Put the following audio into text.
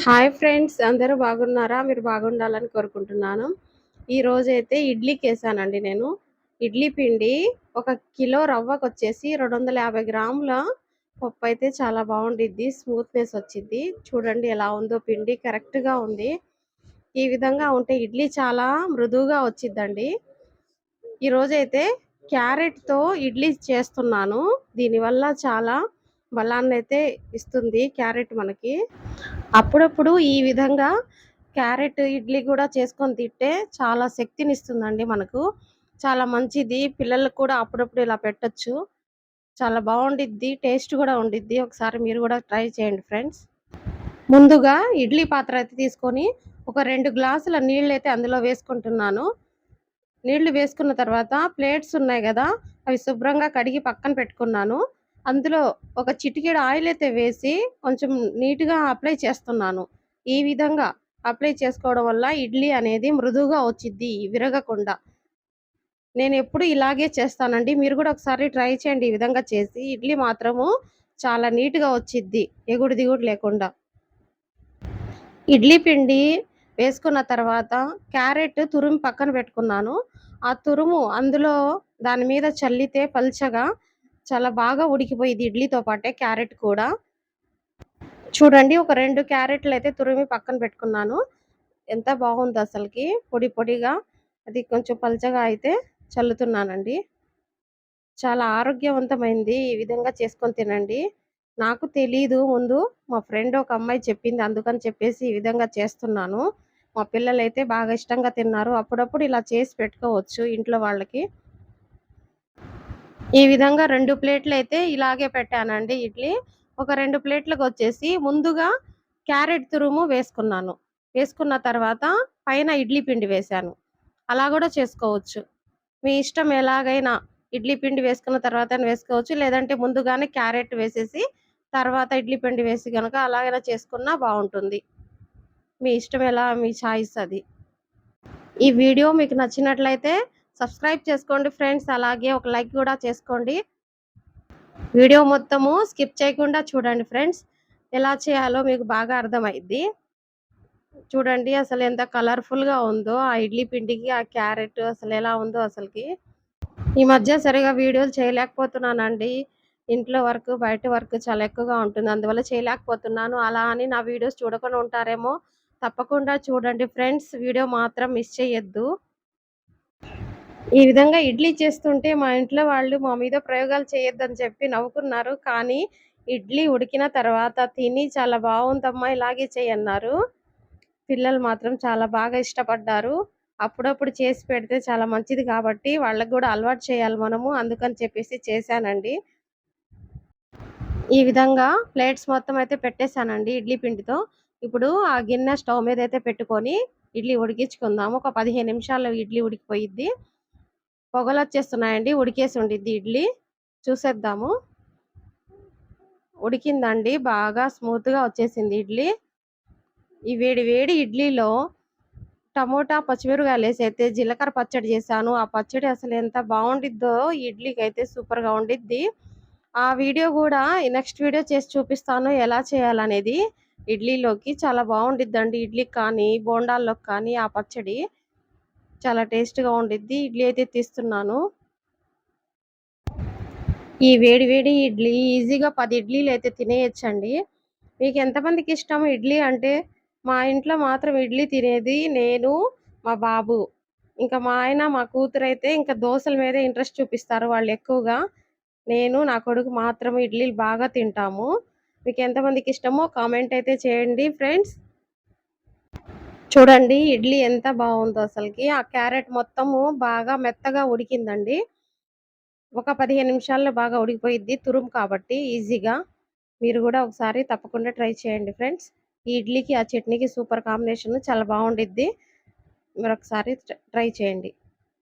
Hi friends అందరూ బాగున్నారా? మీరు బాగుండాలని కోరుకుంటున్నాను. ఈరోజైతే ఇడ్లీకి వేసానండి నేను. ఇడ్లీ పిండి ఒక కిలో రవ్వకు వచ్చేసి రెండు వందల యాభై గ్రాముల పప్పు అయితే చాలా బాగుండిద్ది స్మూత్నెస్ వచ్చింది చూడండి ఎలా ఉందో పిండి కరెక్ట్గా ఉంది. ఈ విధంగా ఉంటే ఇడ్లీ చాలా మృదువుగా వచ్చిద్దండి. ఈరోజైతే క్యారెట్తో ఇడ్లీ చేస్తున్నాను. దీనివల్ల చాలా బలాన్ని అయితే ఇస్తుంది క్యారెట్ మనకి. అప్పుడప్పుడు ఈ విధంగా క్యారెట్ ఇడ్లీ కూడా చేసుకొని తింటే చాలా శక్తిని ఇస్తుందండి మనకు. చాలా మంచిది. పిల్లలకు కూడా అప్పుడప్పుడు ఇలా పెట్టచ్చు. చాలా బాగుండిద్ది. టేస్ట్ కూడా ఉండిద్ది. ఒకసారి మీరు కూడా ట్రై చేయండి ఫ్రెండ్స్. ముందుగా ఇడ్లీ పాత్ర అయితే తీసుకొని ఒక రెండు గ్లాసుల నీళ్ళు అయితే అందులో వేసుకుంటున్నాను. నీళ్ళు వేసుకున్న తర్వాత ప్లేట్స్ ఉన్నాయి కదా అవి శుభ్రంగా కడిగి పక్కన పెట్టుకున్నాను. అందులో ఒక చిటికెడు ఆయిల్ అయితే వేసి కొంచెం నీట్గా అప్లై చేస్తున్నాను. ఈ విధంగా అప్లై చేసుకోవడం వల్ల ఇడ్లీ అనేది మృదువుగా వచ్చిద్ది విరగకుండా. నేను ఎప్పుడు ఇలాగే చేస్తానండి. మీరు కూడా ఒకసారి ట్రై చేయండి. ఈ విధంగా చేసి ఇడ్లీ మాత్రము చాలా నీట్గా వచ్చిద్ది ఎగుడు దిగుడు లేకుండా. ఇడ్లీ పిండి వేసుకున్న తర్వాత క్యారెట్ తురుము పక్కన పెట్టుకున్నాను. ఆ తురుము అందులో దాని మీద చల్లితే పల్చగా చాలా బాగా ఉడికిపోయింది ఇడ్లీతో పాటే క్యారెట్ కూడా. చూడండి ఒక రెండు క్యారెట్లు అయితే తురిమి పక్కన పెట్టుకున్నాను. ఎంత బాగుంది అసలుకి. పొడి పొడిగా అది కొంచెం పల్చగా అయితే చల్లుతున్నానండి. చాలా ఆరోగ్యవంతమైంది ఈ విధంగా చేసుకొని తినండి. నాకు తెలీదు ముందు మా ఫ్రెండ్ ఒక అమ్మాయి చెప్పింది అందుకని చెప్పేసి ఈ విధంగా చేస్తున్నాను. మా పిల్లలు అయితే బాగా ఇష్టంగా తిన్నారు. అప్పుడప్పుడు ఇలా చేసి పెట్టుకోవచ్చు ఇంట్లో వాళ్ళకి. ఈ విధంగా రెండు ప్లేట్లు అయితే ఇలాగే పెట్టానండి ఇడ్లీ. ఒక రెండు ప్లేట్లకు వచ్చేసి ముందుగా క్యారెట్ తురుము వేసుకున్నాను. వేసుకున్న తర్వాత పైన ఇడ్లీ పిండి వేశాను. అలా కూడా చేసుకోవచ్చు. మీ ఇష్టం ఎలాగైనా ఇడ్లీ పిండి వేసుకున్న తర్వాత వేసుకోవచ్చు. లేదంటే ముందుగానే క్యారెట్ వేసేసి తర్వాత ఇడ్లీ పిండి వేసి కనుక అలాగైనా చేసుకున్నా బాగుంటుంది. మీ ఇష్టం ఎలా? మీ చాయిస్ అది. ఈ వీడియో మీకు నచ్చినట్లయితే సబ్స్క్రైబ్ చేసుకోండి ఫ్రెండ్స్. అలాగే ఒక లైక్ కూడా చేసుకోండి. వీడియో మొత్తము స్కిప్ చేయకుండా చూడండి ఫ్రెండ్స్. ఎలా చేయాలో మీకు బాగా అర్థమైద్ది. చూడండి అసలు ఎంత కలర్ఫుల్గా ఉందో ఆ ఇడ్లీ పిండికి ఆ క్యారెట్ అసలు ఎలా ఉందో అసలుకి. ఈ మధ్య సరిగా వీడియోలు చేయలేకపోతున్నానండి. ఇంట్లో వర్క్ బయట వర్క్ చాలా ఎక్కువగా ఉంటుంది. అందువల్ల చేయలేకపోతున్నాను. అలా అని నా వీడియోస్ చూడకుండా ఉంటారేమో తప్పకుండా చూడండి ఫ్రెండ్స్. వీడియో మాత్రం మిస్ చేయొద్దు. ఈ విధంగా ఇడ్లీ చేస్తుంటే మా ఇంట్లో వాళ్ళు మా మీద ప్రయోగాలు చేయొద్దని చెప్పి నవ్వుకున్నారు. కానీ ఇడ్లీ ఉడికిన తర్వాత తిని చాలా బాగుందమ్మా ఇలాగే చేయన్నారు. పిల్లలు మాత్రం చాలా బాగా ఇష్టపడ్డారు. అప్పుడప్పుడు చేసి పెడితే చాలా మంచిది కాబట్టి వాళ్ళకి కూడా అలవాటు చేయాలి మనము అందుకని చెప్పేసి చేశానండి. ఈ విధంగా ప్లేట్స్ మొత్తం అయితే పెట్టేశానండి ఇడ్లీ పిండితో. ఇప్పుడు ఆ గిన్నె స్టవ్ మీద అయితే పెట్టుకొని ఇడ్లీ ఉడికించుకుందాము. ఒక పదిహేను నిమిషాల్లో ఇడ్లీ ఉడికిపోయిద్ది. పొగలు వచ్చేస్తున్నాయండి ఉడికేసి ఉండిద్ది ఇడ్లీ. చూసేద్దాము. ఉడికిందండి బాగా స్మూత్గా వచ్చేసింది ఇడ్లీ. ఈ వేడి వేడి ఇడ్లీలో టమోటా పచ్చిమిరకాయలు వేసి అయితే జీలకర్ర పచ్చడి చేశాను. ఆ పచ్చడి అసలు ఎంత బాగుండిద్దో ఇడ్లీకి అయితే సూపర్గా ఉండిద్ది. ఆ వీడియో కూడా నెక్స్ట్ వీడియో చేసి చూపిస్తాను ఎలా చేయాలనేది. ఇడ్లీలోకి చాలా బాగుండిద్దండి ఇడ్లీకి కానీ బోండాల్లోకి కానీ ఆ పచ్చడి. చాలా టేస్ట్గా ఉండిద్ది. ఇడ్లీ అయితే తీస్తున్నాను. ఈ వేడి వేడి ఇడ్లీ ఈజీగా పది ఇడ్లీలు అయితే తినేయచ్చండి. మీకు ఎంతమందికి ఇష్టం ఇడ్లీ అంటే? మా ఇంట్లో మాత్రం ఇడ్లీ తినేది నేను మా బాబు. ఇంకా మా ఆయన మా కూతురు అయితే ఇంకా దోశల మీద ఇంట్రెస్ట్ చూపిస్తారు వాళ్ళు ఎక్కువగా. నేను నా కొడుకు మాత్రం ఇడ్లీలు బాగా తింటాము. మీకు ఎంతమందికి ఇష్టమో కామెంట్ అయితే చేయండి ఫ్రెండ్స్. చూడండి ఇడ్లీ ఎంత బాగుందో అసలుకి. ఆ క్యారెట్ మొత్తము బాగా మెత్తగా ఉడికిందండి. ఒక పదిహేను నిమిషాల్లో బాగా ఉడికిపోయిద్ది. తురుము కాబట్టి ఈజీగా మీరు కూడా ఒకసారి తప్పకుండా ట్రై చేయండి ఫ్రెండ్స్. ఈ ఇడ్లీకి ఆ చట్నీకి సూపర్ కాంబినేషన్ చాలా బాగుండిద్ది. మీరు ఒకసారి ట్రై చేయండి.